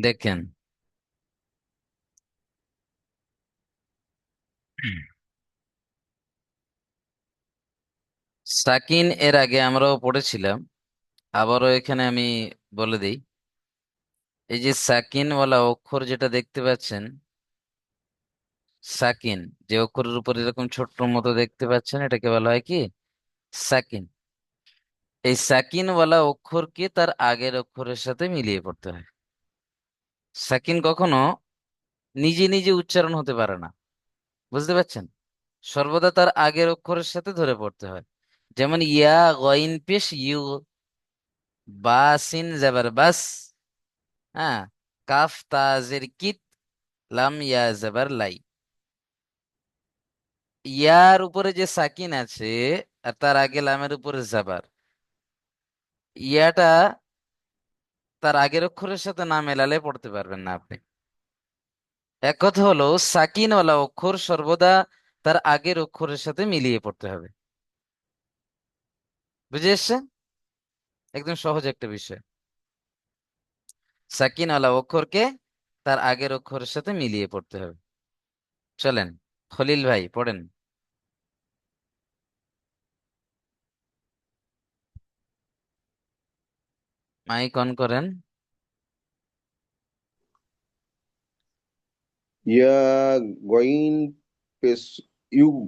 দেখেন। সাকিন এর আগে আমরাও পড়েছিলাম। আবারও এখানে আমি বলে দিই। এই যে সাকিনওয়ালা অক্ষর যেটা দেখতে পাচ্ছেন, সাকিন, যে অক্ষরের উপর এরকম ছোট্ট মতো দেখতে পাচ্ছেন, এটাকে বলা হয় কি? সাকিন। এই সাকিনওয়ালা অক্ষরকে তার আগের অক্ষরের সাথে মিলিয়ে পড়তে হয়। সাকিন কখনো নিজে নিজে উচ্চারণ হতে পারে না। বুঝতে পারছেন? সর্বদা তার আগের অক্ষরের সাথে ধরে পড়তে হয়। যেমন, ইয়া গইন পেশ ইউ, বা সিন জাবার বাস হ্যাঁ কাফ তাজের কিত, লাম ইয়া জাবার লাই। ইয়ার উপরে যে সাকিন আছে, আর তার আগে লামের উপরে জাবার। ইয়াটা তার আগের অক্ষরের সাথে না মেলালে পড়তে পারবেন না আপনি। এক কথা হলো, সাকিনওয়ালা অক্ষর সর্বদা তার আগের অক্ষরের সাথে মিলিয়ে পড়তে হবে। বুঝে এসছে একদম সহজ একটা বিষয়। সাকিনওয়ালা অক্ষরকে তার আগের অক্ষরের সাথে মিলিয়ে পড়তে হবে। চলেন, খলিল ভাই, পড়েন। মাইক অন করেন। ইয়া গইন পেশ ইউগ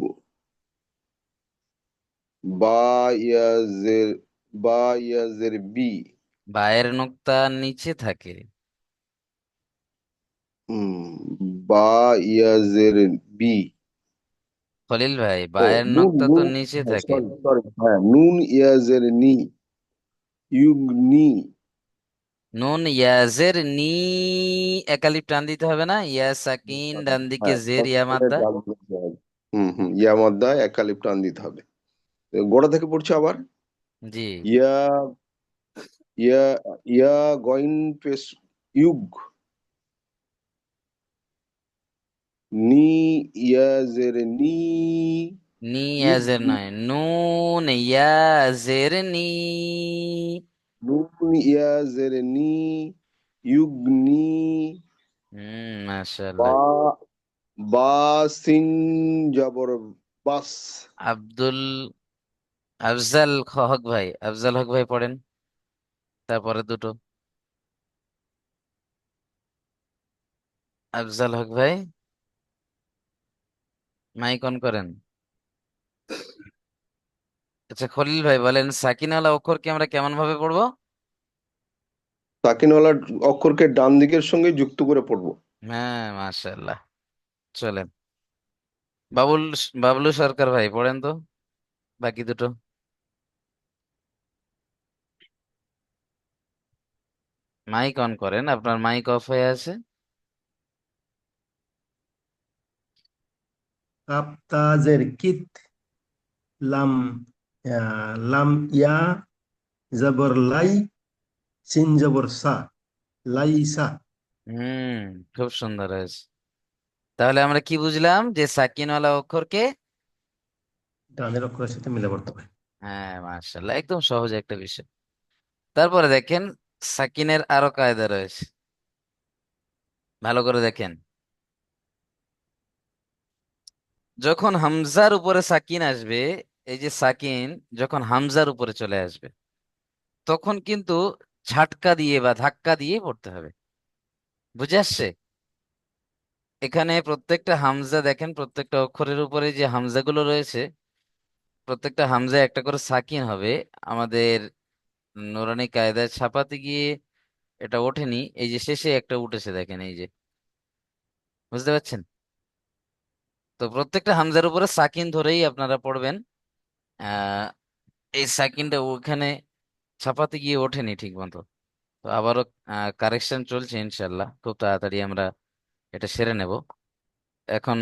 বা ইয়াজের বা ইয়াজের বি। বায়ের নোক্তা নিচে থাকে। বা ইয়াজের বি। খলিল ভাই বায়ের নোক্তা তো নিচে হ্যাঁ থাকে। সরি সরি হ্যাঁ নুন ইয়াজের নি। ইউগনি। নুন ইয়াজের নি একালিপ টান দিতে হবে না? ইয়া সাকিন ডান দিকে হ্যাঁ জের ইয়া মাদ্দা ডান দিতে হবে হুম হুম ইয়া মাদ্দা একালিপ টান দিতে হবে। গোড়া থেকে পড়ছে আবার? জি। ইয়া ইয়া ইয়া গইন পেশ ইউগ। নি ইয়াজের নি নি ইয়াজের নয় নুন ইয়াজের নি নুন ইয়াজের নি ইউগনি হুম মাশাআল্লাহ বা সিন জবর বাস আব্দুল আফজাল হক ভাই আফজাল হক ভাই পড়েন তারপরে দুটো আফজাল হক ভাই মাইক অন করেন আচ্ছা খলিল ভাই বলেন সাকিনওয়ালা অক্ষরকে আমরা কেমন ভাবে পড়ব? সাকিনওয়ালা অক্ষরকে ডান দিকের সঙ্গে যুক্ত করে পড়ব। হ্যাঁ মাশাআল্লাহ। চলেন। বাবুল বাবলু সরকার ভাই পড়েন তো। বাকি দুটো। মাইক অন করেন আপনার মাইক অফ হয়ে আছে। কাপ তাজের কিত লাম লাম ইয়া জবর লাই সিন জবর সা লাইসা হুম খুব সুন্দর হয়েছে। তাহলে আমরা কি বুঝলাম যে সাকিনওয়ালা অক্ষরকে? ডানের অক্ষরের সাথে মিলে পড়তে হবে। হ্যাঁ মাশাআল্লাহ একদম সহজ একটা বিষয়। তারপরে দেখেন সাকিনের আরও কায়দা রয়েছে। ভালো করে দেখেন। যখন হামজার উপরে সাকিন আসবে এই যে সাকিন যখন হামজার উপরে চলে আসবে, তখন কিন্তু ঝাটকা দিয়ে বা ধাক্কা দিয়ে পড়তে হবে। বুঝে আসছে? এখানে প্রত্যেকটা হামজা দেখেন, প্রত্যেকটা অক্ষরের উপরে যে হামজাগুলো রয়েছে, প্রত্যেকটা হামজা একটা করে সাকিন হবে। আমাদের নুরানি কায়দায় ছাপাতে গিয়ে এটা ওঠেনি, এই যে শেষে একটা উঠেছে দেখেন, এই যে। বুঝতে পারছেন? তো প্রত্যেকটা হামজার উপরে সাকিন ধরেই আপনারা পড়বেন। আহ, এই সাকিনটা ওখানে ছাপাতে গিয়ে ওঠেনি ঠিক মতো। তো আবারও কারেকশন চলছে ইনশাল্লাহ খুব তাড়াতাড়ি আমরা এটা সেরে নেব। এখন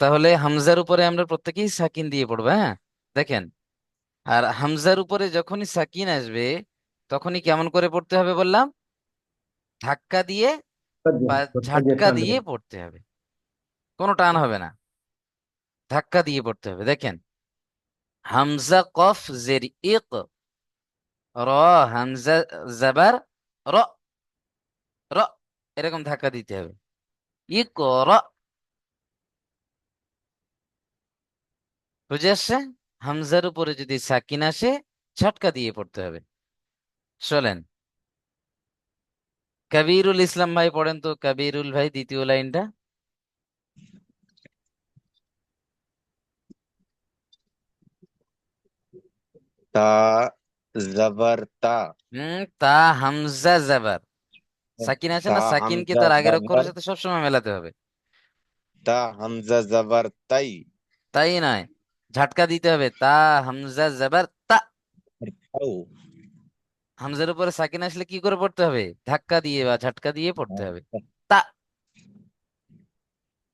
তাহলে হামজার উপরে আমরা প্রত্যেকেই সাকিন দিয়ে পড়ব হ্যাঁ? দেখেন, আর হামজার উপরে যখনই সাকিন আসবে, তখনই কেমন করে পড়তে হবে বললাম? ধাক্কা দিয়ে বা ঝাটকা দিয়ে পড়তে হবে। কোনো টান হবে না। ধাক্কা দিয়ে পড়তে হবে। দেখেন হামজা কফ জের ইক র হামজা জাবার র র এরকম ধাক্কা দিতে হবে। ইকরা বুঝে আসছে? হামজার উপরে যদি সাকিন আসে, ছটকা দিয়ে পড়তে হবে। চলেন কবিরুল ইসলাম ভাই পড়েন তো, কবিরুল ভাই দ্বিতীয় লাইনটা। তা জবর তা হুম তা হামজা জাবার। সাকিন আছে না? তা হামজা তার আগের অক্ষরের জবর সাথে সবসময় মেলাতে হবে? তা হামজা জবর তাই। তাই নয়। ঝটকা দিতে হবে। তা হামজা জাবার তা। তাও। হামজার উপরে সাকিন আসলে কি করে পড়তে হবে? ধাক্কা দিয়ে বা ঝাটকা দিয়ে পড়তে হবে। তা।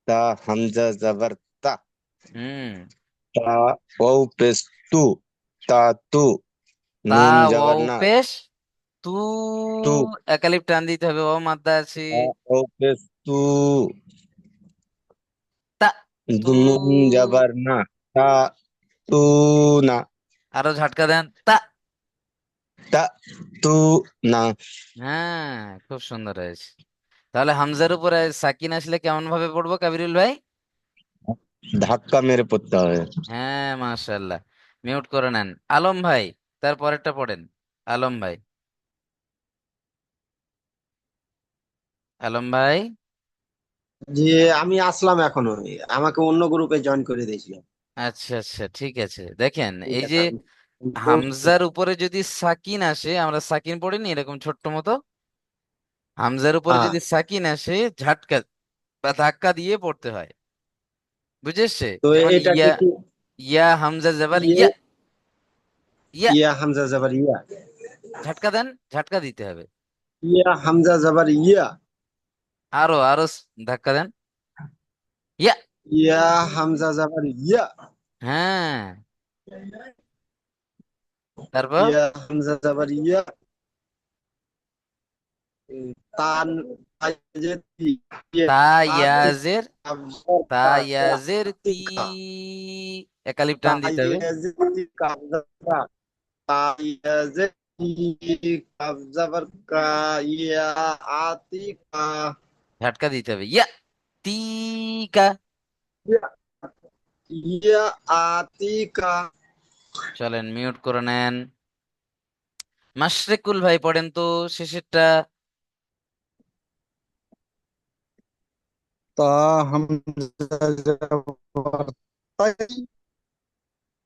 তা হামজা জবর তা। হুম। তা ওয়াও পেশ তু তা। তু তা নুন ওয়াও জবর না। পেশ তু তু। একালিপ টান দিতে হবে ও মাদ্দা আছে। তা ওয়াও পেশ তু। তা তু। নুন জবর না। তা তু না। আরও ঝাটকা দেন। তা তা তু না। হ্যাঁ খুব সুন্দর হয়েছে। তাহলে হামজার উপরে সাকিন আসলে কেমন ভাবে পড়ব কাবিরুল ভাই? ধাক্কা মেরে পড়তে হবে। হ্যাঁ মাশাল্লাহ মিউট করে নেন। আলম ভাই তার পরেরটা পড়েন। আলম ভাই। আলম ভাই। যে আমি আসলাম এখনও। আমাকে অন্য গ্রুপে জয়েন করে দিয়েছিল। আচ্ছা আচ্ছা ঠিক আছে। দেখেন এই যে হামজার উপরে যদি সাকিন আসে আমরা সাকিন পড়িনি এরকম ছোট্ট মতো? হামজার উপরে যদি সাকিন আসে ঝাটকা বা ধাক্কা দিয়ে পড়তে হয়। বুঝেছে? তো যেমন এটাকে ইয়া কি ইয়া হামজা জাবার ইয়ে ইয়া ইয়া হামজা জাবার ইয়া ঝটকা দেন ঝটকা দিতে হবে ইয়া হামজা জাবার ইয়া আরও আরও ধাক্কা দেন ইয়া ইয়া হামজা জাবার ইয়া হ্যাঁ তারপর ইয়া হামজা জাবার ইয়া তান তাইজের তি, তা তাতে ইয়াজের কাবজার তা তা, ইয়াজের তাতে তি একালিপ টান দিতে হবে। দিতে হবে। ইয়া তিকা। ইয়া চলেন মিউট করে নেন। মাশরেকুল ভাই পড়েন তো শেষেরটা। তা হামজা জবর তাই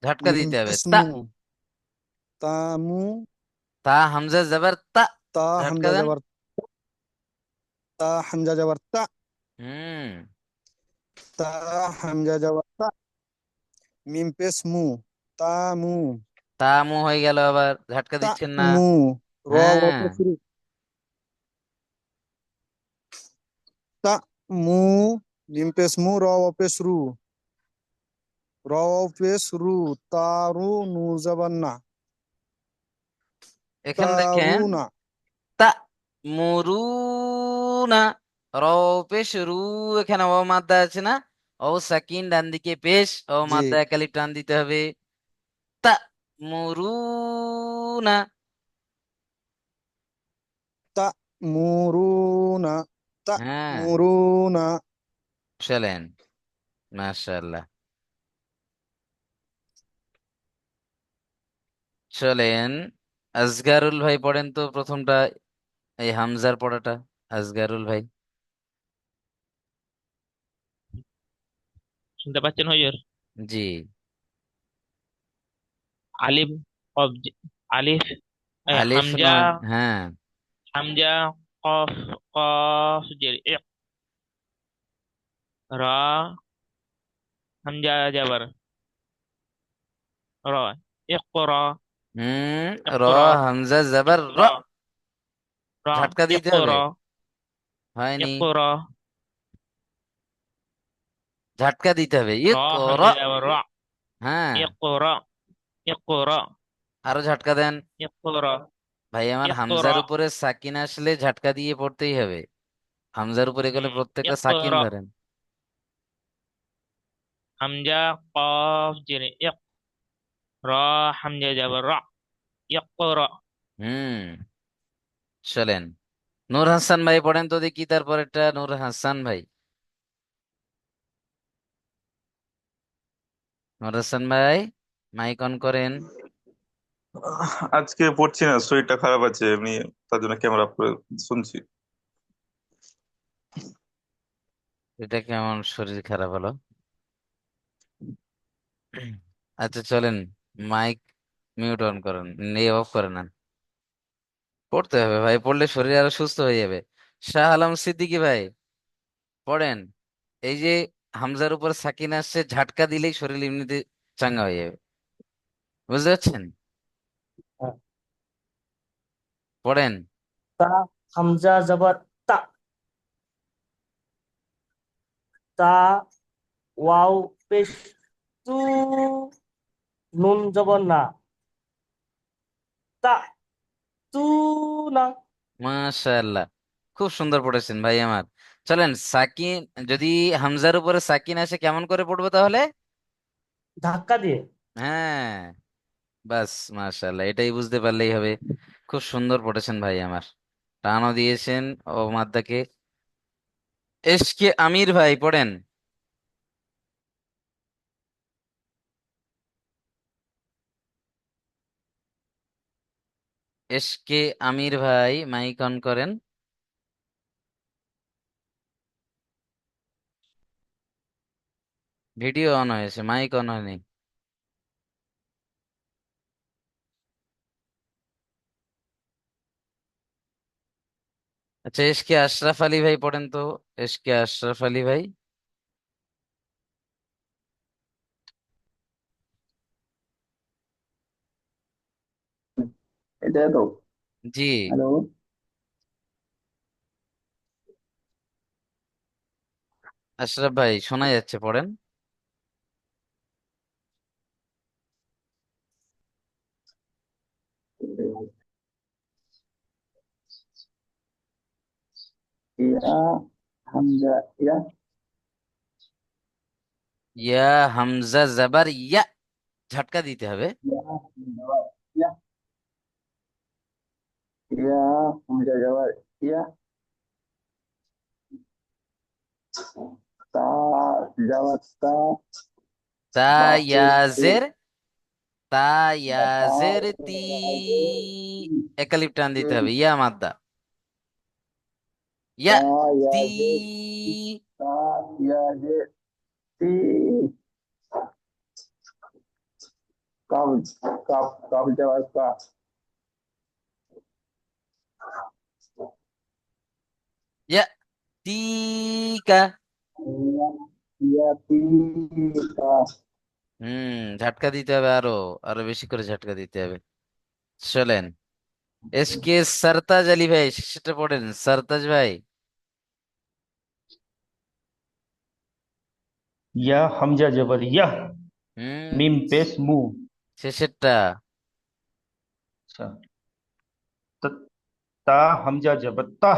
ঝটকা মিম দিতে হবে পেশ তা মু তামু তা হামজা জাবার তা তা ঝটকা হামজা দেন জবর তা হামজা জবর তা হুম তা হামজা জবর তা মিম পেশ মু তামু তা মু হয়ে গেল আবার ঝটকা তা দিচ্ছেন না মু র হ্যাঁ ওপে শুরু তা মু পেশ মু র ওপে শুরু র। ওপে শুরু তারু নু জবর না। এখানে দেখেন। তারুনা তা মুরুনা র পেশ রু এখানে ও মাদ্দা আছে না? ও সাকিন ডান দিকে পেশ জি। মাদ্দা একালিপ টান দিতে হবে। তা মুরুনা তা মুরুনা তা হ্যাঁ। মুরুনা চলেন মাশাআল্লাহ চলেন আজগারুল ভাই পড়েন তো প্রথমটা এই হামজার পড়াটা আজগারুল ভাই শুনতে পাচ্ছেন হুজুর? জি। আলিফ কবজ আলিফ আলিফ হামজা হ্যাঁ। হামজা কফ কফ জের ইক রা হামজা জাবার র ইকরা হুম র হামজা জবর র ঝটকা দিতে হবে হয়নি ইকরা ঝটকা দিতে হবে ইকর হ্যাঁ ইকরা ইকরা আরও ঝটকা দেন ইকরা ভাই আমার হামজার উপরে সাকিন আসলে ঝাটকা দিয়ে পড়তেই হবে। হামজার উপরে গেলে প্রত্যেকটা সাকিন ধরেন। হামজা কফ জের ইক রা হামজা রা ইকরা হুম চলেন। নূর হাসান ভাই পড়েন তো দেখি তারপরেরটা। নূর হাসান ভাই। নূর হাসান ভাই মাইক অন করেন। আজকে পড়ছি না, শরীরটা খারাপ আছে, এমনি তার জন্য ক্যামেরা করে শুনছি। এটা কেমন শরীর খারাপ হলো? আচ্ছা চলেন মাইক মিউট অন করেন নিয়ে অফ করে নেন পড়তে হবে ভাই, পড়লে শরীর আরও সুস্থ হয়ে যাবে। শাহ আলম সিদ্দিকী ভাই, পড়েন। এই যে হামজার উপর সাকিন আসছে, ঝাটকা দিলেই শরীর এমনিতে চাঙ্গা হয়ে যাবে। বুঝতে পারছেন হ্যাঁ। পড়েন। তা হামজা জবর তা। তা ওয়াও পেশ তু নুন জবর না। তা তু না। মাশাআল্লাহ খুব সুন্দর পড়েছেন ভাই আমার। চলেন সাকিন যদি হামজার উপরে সাকিন আসে কেমন করে পড়ব তাহলে? ধাক্কা দিয়ে। হ্যাঁ বাস মাশাআল্লাহ এটাই বুঝতে পারলেই হবে। খুব সুন্দর পড়েছেন ভাই আমার। টানও দিয়েছেন ও মাদ্দাকে এসকে আমির ভাই, পড়েন। এসকে আমির ভাই, মাইক অন করেন। ভিডিও অন হয়েছে, মাইক অন হয়নি। আচ্ছা এসকে আশরাফ আলী ভাই পড়েন তো। এসকে আশরাফ আলী ভাই। এটা তো। জি। হ্যালো আশরাফ ভাই শোনা যাচ্ছে পড়েন। ইয়া হামজা ইয়া ইয়া হামজা জাবার ইয়া ঝটকা দিতে হবে। ইয়া ইয়া ইয়া হামজা জবর ইয়া তা জবর একালিপ টান দিতে হবে। ইয়া মাদ্দা ইয়া তা ইয়া তি জের তা ইয়া জের তি কাব কাব কাব জবর কা ইয়া তিকা ইয়া ইয়া তি কা হুম ঝটকা দিতে হবে আরও আরও বেশি করে ঝটকা দিতে হবে চলেন এসকে সরতাজ আলী ভাই সেটা পড়েন সরতাজ ভাই ইয়া হামজা জবর ইয়া হুম মিম পেশ মু শেষেরটা আচ্ছা ত- তা হামজা জবর তা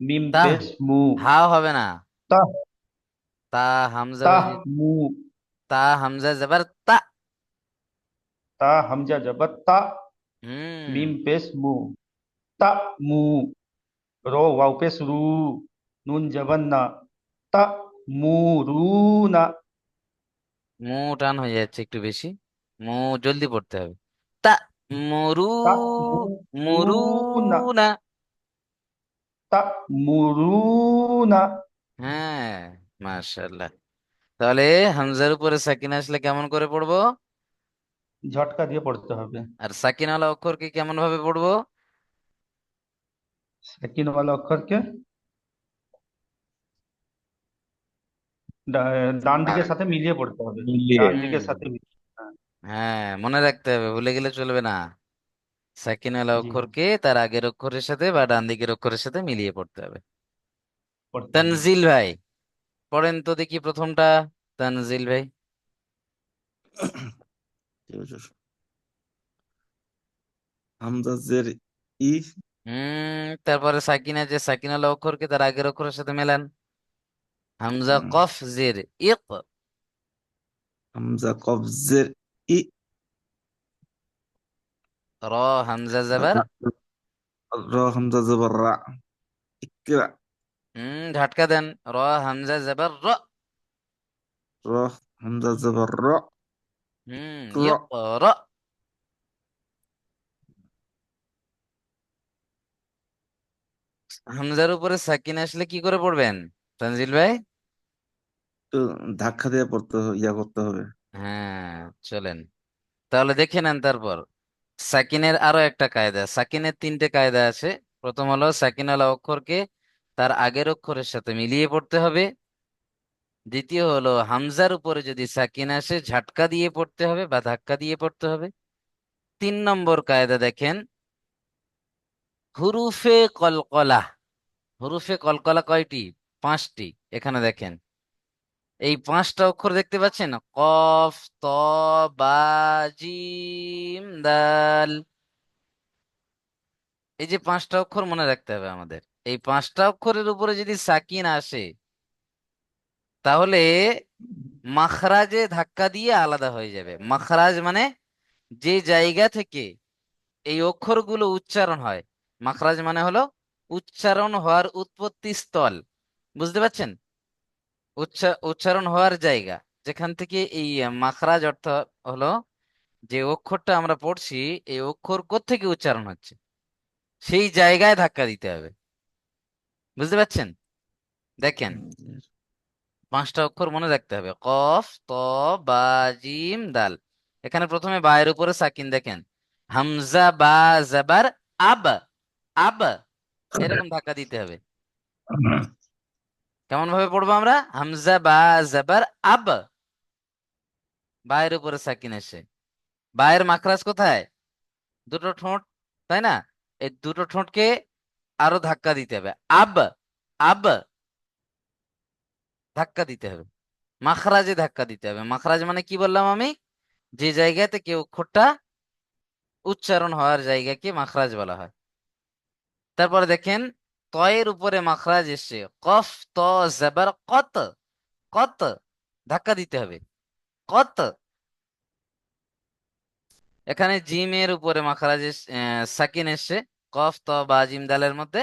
মিম তা পেশ মু হাও হবে না তা তা হামজা তা ওই যে মু তা হামজা জবর তা তা হামজা জবর তা হুম মিম পেশ মু তা মু র ওয়াও পেশ রু নুন জবর না তা মু রু না মু টান হয়ে যাচ্ছে একটু বেশি। মু জলদি পড়তে হবে। তা মুরু মু না না তা মুরু না হ্যাঁ মাশাআল্লাহ। তাহলে হামজার উপরে সাকিন আসলে কেমন করে পড়ব? ঝটকা দিয়ে পড়তে হবে। আর সাকিনওয়ালা অক্ষরকে কেমন ভাবে পড়ব? সাকিন वाला অক্ষর কে ডা- ডান দিকের সাথে মিলিয়ে পড়তে হবে। মিলিয়ে। ডান দিকের সাথে মিলিয়ে। হ্যাঁ, মনে রাখতে হবে ভুলে গেলে চলবে না। সাকিনওয়ালা জি। অক্ষরকে তার আগের অক্ষরের সাথে বা ডান দিকের অক্ষরের সাথে মিলিয়ে পড়তে হবে। পড়তে হবে। তানজিল ভাই পড়েন তো দেখি প্রথমটা। তানজিল ভাই। হামজা জের ই। হুম তারপরে সাকিন আছে সাকিনওয়ালা অক্ষরকে তার আগের অক্ষরের সাথে মেলান। হামজা হুম, কফ জের ইক হামজা কফ জের ই র হামজা জবর র হামজা জবর রা ইকরা হুম ঝাটকা দেন র হামজা জবর র র হামজা জবর র হুম র ইকরা হামজার উপরে সাকিন আসলে কি করে পড়বেন তানজিল ভাই? তো ধাক্কা দিয়ে পড়তে হবে ইয়া করতে হবে। হ্যাঁ চলেন। তাহলে দেখে নেন তারপর। সাকিনের আরও একটা কায়দা। সাকিনের তিনটে কায়দা আছে। প্রথম হলো সাকিনওয়ালা অক্ষরকে তার আগের অক্ষরের সাথে মিলিয়ে পড়তে হবে। দ্বিতীয় হলো হামজার উপরে যদি সাকিন আসে ঝাটকা দিয়ে পড়তে হবে বা ধাক্কা দিয়ে পড়তে হবে। তিন নম্বর কায়দা দেখেন। হুরুফে কলকলা। হুরুফে কলকলা কয়টি? পাঁচটি, এখানে দেখেন। এই পাঁচটা অক্ষর দেখতে পাচ্ছেন? কফ, ত দাল। এই যে পাঁচটা অক্ষর মনে রাখতে হবে আমাদের। এই পাঁচটা অক্ষরের উপরে যদি সাকিন আসে, তাহলে মাখরাজে ধাক্কা দিয়ে আলাদা হয়ে যাবে। মাখরাজ মানে যে জায়গা থেকে এই অক্ষরগুলো উচ্চারণ হয়। মাখরাজ মানে হলো উচ্চারণ হওয়ার উৎপত্তি স্থল। বুঝতে পারছেন? উচ্চারণ হওয়ার জায়গা। যেখান থেকে এই মাখরাজ অর্থ হলো যে অক্ষরটা আমরা পড়ছি, এই অক্ষর কোত্থেকে উচ্চারণ হচ্ছে? সেই জায়গায় ধাক্কা দিতে হবে। বুঝতে পারছেন? দেখেন। পাঁচটা অক্ষর মনে রাখতে হবে। কফ, ত, বা, জিম, দাল। এখানে প্রথমে বায়ের উপরে সাকিন দেখেন। হামজা, বা, জাবার, আব আব। এরকম ধাক্কা দিতে হবে। কেমন ভাবে পড়ব আমরা? হামজা বা জাবার আব। বায়ের উপরে সাকিন এসে। বায়ের মাখরাজ কোথায়? দুটো ঠোঁট, তাই না? এই দুটো ঠোঁটকে আরও ধাক্কা দিতে হবে। আব আব। ধাক্কা দিতে হবে। মাখরাজে ধাক্কা দিতে হবে। মাখরাজ মানে কি বললাম আমি? যে জায়গাতে কেউ অক্ষরটা উচ্চারণ হওয়ার জায়গাকে মাখরাজ বলা হয়। তারপরে দেখেন তয়ের উপরে মাখরাজ এসছে। কফ, ত, জবর, কত কত, ধাক্কা দিতে হবে। কত। এখানে জিমের উপরে মাখরাজ সাকিন এসছে। কফ, ত, বা জিম দালের মধ্যে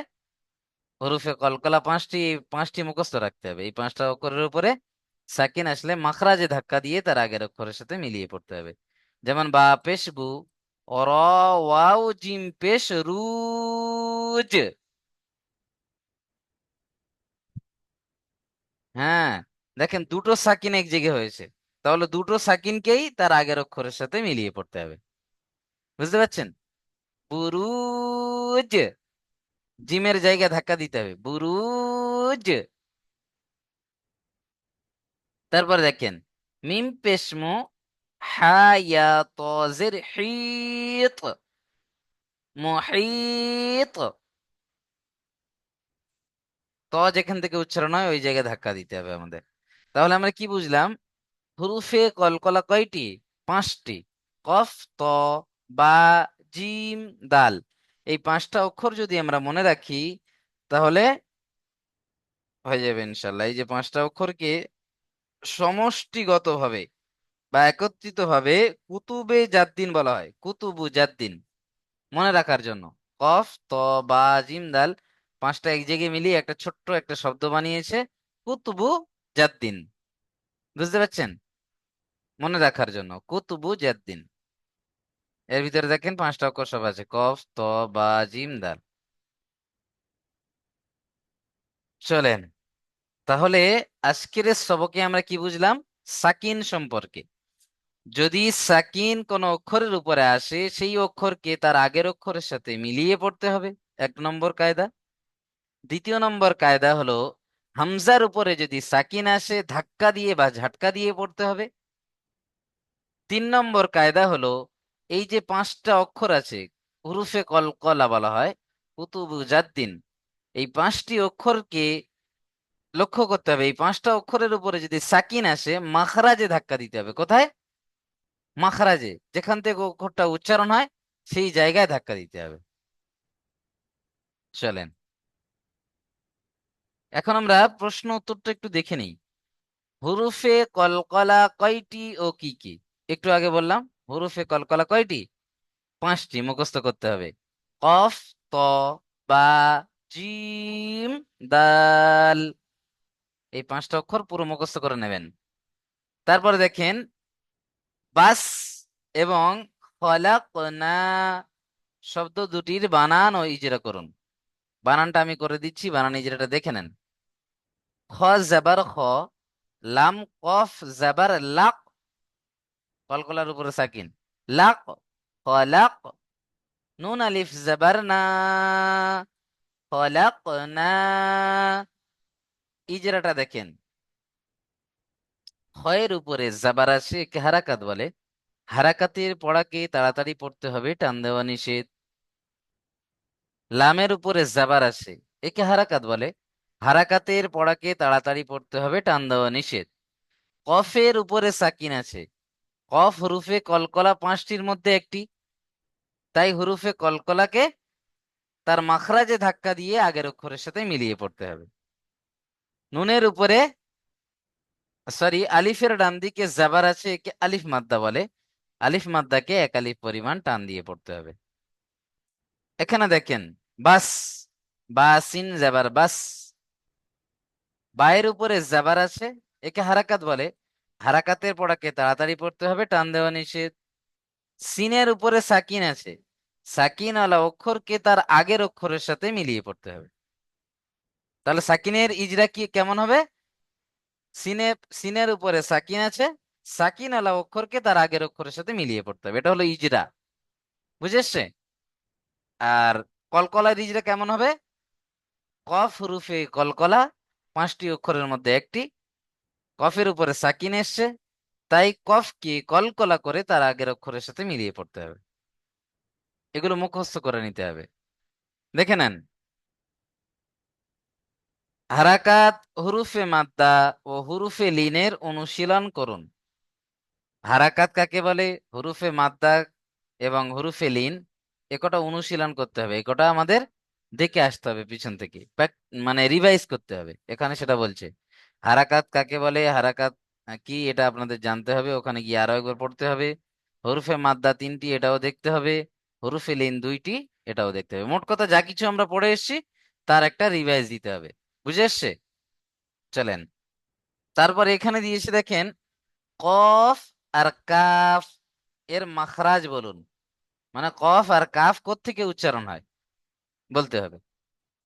হরুফে কলকলা পাঁচটি পাঁচটি মুখস্থ রাখতে হবে। এই পাঁচটা অক্ষরের উপরে সাকিন আসলে মাখরাজে ধাক্কা দিয়ে তার আগের অক্ষরের সাথে মিলিয়ে পড়তে হবে। যেমন বা, পেশ, বু র, ওয়াও, জিম, পেশ, রুজ। হ্যাঁ দেখেন দুটো সাকিন এক জায়গায় হয়েছে। তাহলে দুটো সাকিনকেই তার আগের অক্ষরের সাথে মিলিয়ে পড়তে হবে। বুঝতে পারছেন? বুরুজ, জিমের জায়গায় ধাক্কা দিতে হবে। বুরুজ। তারপর দেখেন, মিম পেশমু হায়া হিত, মুহিত। ত যেখান থেকে উচ্চারণ হয়, ওই জায়গায় ধাক্কা দিতে হবে আমাদের। তাহলে আমরা কি বুঝলাম? হুরুফে কলকলা কয়টি? পাঁচটি। কফ, ত, বা, জিম, দাল। এই পাঁচটা অক্ষর যদি আমরা মনে রাখি, তাহলে হয়ে যাবে ইনশাল্লাহ এই যে পাঁচটা অক্ষরকে সমষ্টিগতভাবে বা একত্রিতভাবে কুতুবে জাদ্দিন বলা হয়। কুতুবু জাদ্দিন। মনে রাখার জন্য। কফ, ত, বা, জিম, দাল। পাঁচটা এক জায়গায় মিলিয়ে একটা ছোট্ট একটা শব্দ বানিয়েছে, কুতুবু জাদ্দিন। বুঝতে পারছেন? মনে রাখার জন্য, কুতুবু জাদ্দিন। এর ভিতরে দেখেন পাঁচটা অক্ষর সব আছে, কফ, ত, বা, জিম, দাল। চলেন, তাহলে আজকের সবকে আমরা কি বুঝলাম? সাকিন সম্পর্কে। যদি সাকিন কোন অক্ষরের উপরে আসে, সেই অক্ষরকে তার আগের অক্ষরের সাথে মিলিয়ে পড়তে হবে, এক নম্বর কায়দা। দ্বিতীয় নম্বর কায়দা হলো, হামজার উপরে যদি সাকিন আসে, ধাক্কা দিয়ে বা ঝাটকা দিয়ে পড়তে হবে। তিন নম্বর কায়দা হলো, এই যে পাঁচটা অক্ষর আছে, হুরুফে কলকলা বলা হয়, কুতুবু জাদ্দিন, এই পাঁচটি অক্ষরকে লক্ষ্য করতে হবে। এই পাঁচটা অক্ষরের উপরে যদি সাকিন আসে, মাখরাজে ধাক্কা দিতে হবে। কোথায়? মাখরাজে, যেখান থেকে অক্ষরটা উচ্চারণ হয়, সেই জায়গায় ধাক্কা দিতে হবে। চলেন। এখন আমরা প্রশ্ন উত্তরটা একটু দেখে নিই। হুরুফে কলকলা কয়টি ও কি কি? একটু আগে বললাম, হুরুফে কলকলা কয়টি? পাঁচটি, মুখস্থ করতে হবে। কফ, ত, বা, জিম, দাল। এই পাঁচটা অক্ষর পুরো মুখস্থ করে নেবেন। তারপরে দেখেন, বাস এবং খলাকনা শব্দ দুটির বানান ও ইজরা করুন। বানানটা আমি করে দিচ্ছি, বানান ইজরাটা দেখে নেন। খ খ, লাম কফ লাক কলকলার উপরে সাকিন লাক নুন আলিফ না খলাকনা ইজরাটা দেখেন। খয়ের উপরে জাবার আছে, একে হারাকাত বলে। হারাকাতের পড়াকে তাড়াতাড়ি পড়তে হবে, টান দেওয়া নিষেধ। লামের উপরে জাবার আসে একে হারাকাত বলে। হারাকাতের পড়াকে তাড়াতাড়ি পড়তে হবে, টান দেওয়া নিষেধ। কফের উপরে সাকিন আছে। কফ হরুফে কলকলা পাঁচটির মধ্যে একটি। তাই হরুফে কলকলাকে তার মাখরাজে ধাক্কা দিয়ে আগের অক্ষরের সাথে মিলিয়ে পড়তে হবে। নুনের উপরে, সরি, আলিফের ডান দিকে জাবার আছে, একে আলিফ মাদ্দা বলে। আলিফ মাদ্দাকে এক আলিফ পরিমাণ টান দিয়ে পড়তে হবে। এখানে দেখেন, বাস, বাসিন জাবার বাস। বায়ের উপরে জাবার আছে, একে হারাকাত বলে। হারাকাতের পড়াকে তাড়াতাড়ি পড়তে হবে, টান দেওয়া নিষেধ। সিনের উপরে সাকিন আছে। সাকিন আলা অক্ষরকে তার আগের অক্ষরের সাথে মিলিয়ে পড়তে হবে। তাহলে সাকিনের ইজরা কি, কেমন হবে? সিনে, সিনের উপরে সাকিন আছে সাকিন আলা অক্ষরকে তার আগের অক্ষরের সাথে মিলিয়ে পড়তে হবে। এটা হলো ইজরা। বুঝে এসছে আর কলকলার ইজরা কেমন হবে? কফ রুফে কলকলা পাঁচটি অক্ষরের মধ্যে একটি কফের উপরে সাকিন এসছে, তাই কফকে কলকলা করে তার আগের অক্ষরের সাথে মিলিয়ে পড়তে হবে। এগুলো মুখস্থ করে নিতে হবে। দেখে নেন। হারাকাত হুরুফে মাদ্দা ও হুরুফে লিনের অনুশীলন করুন। হারাকাত কাকে বলে? হুরুফে মাদ্দা এবং হুরুফে লিন একটা অনুশীলন করতে হবে। একটা আমাদের দেখে আসতে হবে পিছন থেকে। মানে রিভাইজ করতে হবে। এখানে সেটা বলছে, হারাকাত কাকে বলে? হারাকাত কি এটা আপনাদের জানতে হবে। ওখানে গিয়ে আরও একবার পড়তে হবে। হরুফে মাদ্দা তিনটি, এটাও দেখতে হবে। হরুফে লিন দুইটি, এটাও দেখতে হবে। মোট কথা যা কিছু আমরা পড়ে এসেছি, তার একটা রিভাইজ দিতে হবে। বুঝে এসছে? চলেন। তারপর এখানে দিয়েছে দেখেন, কফ আর কাফ এর মাখরাজ বলুন। মানে কফ আর কাফ কোত্থেকে উচ্চারণ হয়? বলতে হবে।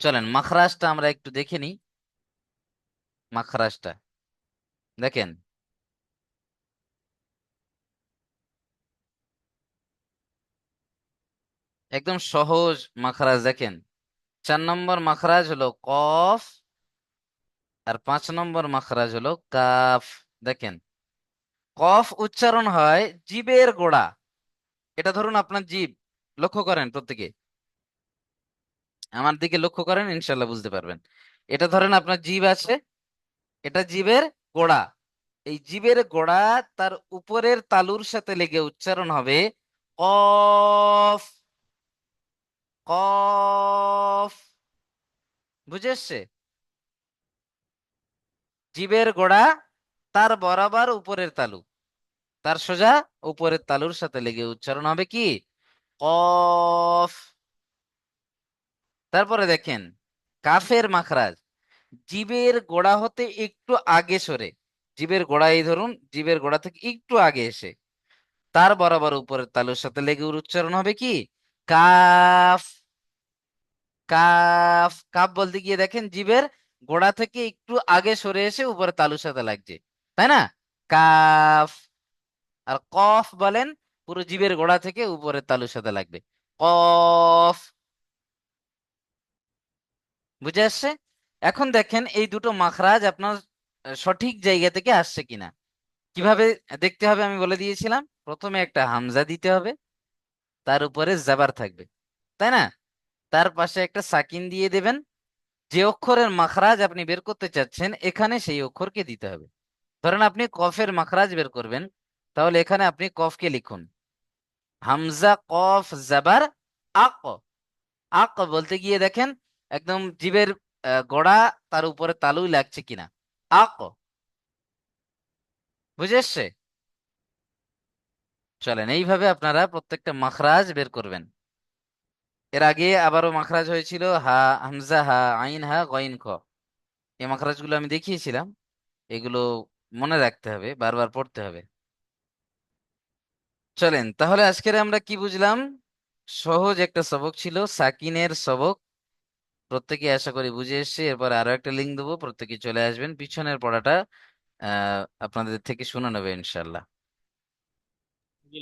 চলেন, মাখরাজটা আমরা একটু দেখে নিই। মাখরাজটা, দেখেন। একদম সহজ মাখরাজ, দেখেন। চার নম্বর মাখরাজ হলো কফ, আর পাঁচ নম্বর মাখরাজ হলো কাফ, দেখেন। কফ উচ্চারণ হয় জীবের গোড়া। এটা ধরুন আপনার জীব। লক্ষ্য করেন প্রত্যেকে। আমার দিকে লক্ষ্য করেন ইনশাল্লাহ বুঝতে পারবেন। এটা ধরেন আপনার জিব আছে, এটা জিবের গোড়া। এই জিবের গোড়া তার উপরের তালুর সাথে লেগে উচ্চারণ হবে কফ কফ। বুঝে এসছে? জিবের গোড়া তার বরাবর উপরের তালু। তার সোজা উপরের তালুর সাথে লেগে উচ্চারণ হবে কি? কফ। তারপরে দেখেন, কাফের মাখরাজ, জিবের গোড়া হতে একটু আগে সরে, জিবের গোড়া এই ধরুন, জিবের গোড়া থেকে একটু আগে এসে, তার বরাবর উপরের তালুর সাথে লেগে উচ্চারণ হবে কি? কাফ কাফ কাফ বলতে গিয়ে দেখেন, জিবের গোড়া থেকে একটু আগে সরে এসে উপরে তালুর সাথে লাগছে, তাই না? কাফ, আর কফ বলেন, পুরো জীবের গোড়া থেকে উপরে তালুর সাথে লাগবে, কফ বুঝে আসছে? এখন দেখেন এই দুটো মাখরাজ আপনার সঠিক জায়গা থেকে আসছে কিনা। কীভাবে দেখতে হবে আমি বলে দিয়েছিলাম, প্রথমে একটা হামজা দিতে হবে, তার উপরে জাবার থাকবে, তাই না? তার পাশে একটা সাকিন দিয়ে দেবেন, যে অক্ষরের মাখরাজ আপনি বের করতে চাচ্ছেন, এখানে সেই অক্ষরকে দিতে হবে। ধরেন আপনি কফের মাখরাজ বের করবেন, তাহলে এখানে আপনি কফকে লিখুন। হামজা কফ জাবার আক আক বলতে গিয়ে দেখেন একদম জিবের গোড়া তার উপরে তালুই লাগছে কিনা। আক। বুঝে এসছে? চলেন, এইভাবে আপনারা প্রত্যেকটা মাখরাজ বের করবেন। এর আগে আবারও মাখরাজ হয়েছিল হা, হামজা, হা, আইন, হা গইন খ। এই মাখরাজগুলো আমি দেখিয়েছিলাম। এগুলো মনে রাখতে হবে, বারবার পড়তে হবে। চলেন, তাহলে আজকের আমরা কি বুঝলাম? সহজ একটা সবক ছিল, সাকিনের সবক প্রত্যেকে আশা করি বুঝে এসেছি। এরপর আরও একটা লিঙ্ক দেবো প্রত্যেকে চলে আসবেন। পিছনের পড়াটা আপনাদের থেকে শুনে নেবে ইনশাল্লাহ।